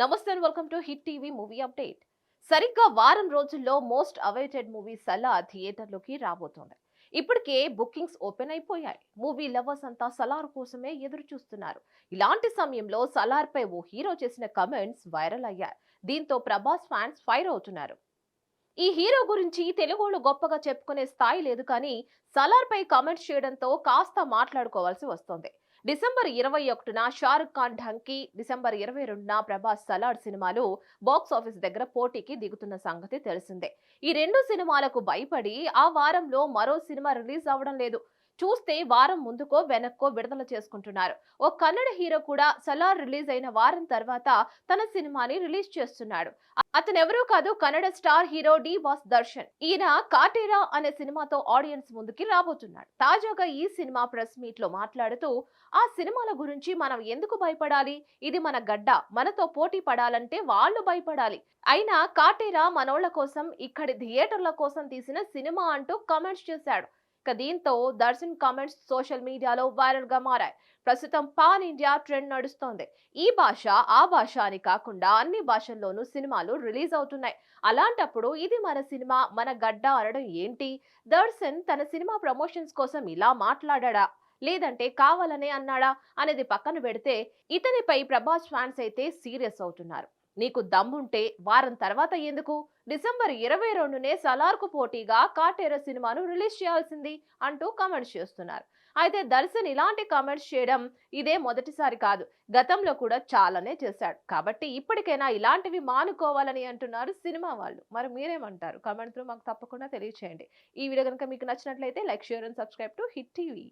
నమస్తే welcome to Hit TV movie update. సరిగ్గా వారం రోజుల్లో మోస్ట్ అవైటెడ్ మూవీ సలా థియేటర్లోకి రాబోతోంది. ఇప్పటికే బుకింగ్స్ ఓపెన్ అయిపోయాయి. మూవీ లవర్స్ అంతా సలార్ కోసమే ఎదురు చూస్తున్నారు. ఇలాంటి సమయంలో సలార్ పై ఓ హీరో చేసిన కమెంట్స్ వైరల్ అయ్యాయి. దీంతో ప్రభాస్ ఫ్యాన్స్ ఫైర్ అవుతున్నారు. ఈ హీరో గురించి తెలుగులో గొప్పగా చెప్పుకునే స్థాయి లేదు కానీ సలార్ పై కామెంట్స్ చేయడంతో కాస్త మాట్లాడుకోవాల్సి వస్తోంది. డిసెంబర్ ఇరవై ఒకటిన షారుఖ్ ఖాన్ ఢంకీ డిసెంబర్ ఇరవై రెండున ప్రభాస్ సలాడ్ సినిమాలు బాక్స్ ఆఫీస్ దగ్గర పోటీకి దిగుతున్న సంగతి తెలిసిందే. ఈ రెండు సినిమాలకు భయపడి ఆ వారంలో మరో సినిమా రిలీజ్ అవ్వడం లేదు. చూస్తే వారం ముందుకో వెనక్కో విడుదల చేసుకుంటున్నారు. ఓ కన్నడ హీరో కూడా సలార్ రిలీజ్ అయిన వారం తర్వాత తన సినిమాని రిలీజ్ చేస్తున్నాడు. అతనెవరూ కాదు Kannada star hero D boss Darshan. ఈయన కాటేరా అనే సినిమాతో ఆడియన్స్ ముందుకి రాబోతున్నాడు. తాజాగా ఈ సినిమా ప్రెస్ మీట్లో మాట్లాడుతూ ఆ సినిమాల గురించి మనం ఎందుకు భయపడాలి? ఇది మన గడ్డ. మనతో పోటీ పడాలంటే వాళ్ళు భయపడాలి. అయినా కాటేరా మనోళ్ళ కోసం ఇక్కడి థియేటర్ల కోసం తీసిన సినిమా అంటూ కామెంట్స్ చేశాడు. దీంతో దర్శన్ కామెంట్స్ సోషల్ మీడియాలో వైరల్గా మారాయి. ప్రస్తుతం పాన్ ఇండియా ట్రెండ్ నడుస్తోంది. ఈ భాష ఆ భాష అని కాకుండా అన్ని భాషల్లోనూ సినిమాలు రిలీజ్ అవుతున్నాయి. అలాంటప్పుడు ఇది మన సినిమా మన గడ్డ అనడం ఏంటి? దర్శన్ తన సినిమా ప్రమోషన్స్ కోసం ఇలా మాట్లాడా లేదంటే కావాలనే అన్నాడా? అనేది పక్కన పెడితే ఇతనిపై ప్రభాస్ ఫ్యాన్స్ అయితే సీరియస్ అవుతున్నారు. నీకు దమ్ముంటే వారం తర్వాత ఎందుకు? డిసెంబర్ ఇరవై రెండునే సలార్కు పోటీగా కాటేర సినిమాను రిలీజ్ చేయాల్సింది అంటూ కామెంట్స్ చేస్తున్నారు. అయితే దర్శన్ ఇలాంటి కామెంట్స్ చేయడం ఇదే మొదటిసారి కాదు గతంలో కూడా చాలానే చేశాడు. కాబట్టి ఇప్పటికైనా ఇలాంటివి మానుకోవాలని అంటున్నారు సినిమా వాళ్ళు. మరి మీరేమంటారు? కామెంట్ త్రూ మాకు తప్పకుండా తెలియచేయండి. ఈ వీడియో కనుక మీకు నచ్చినట్లయితే like share and subscribe to Hit TV.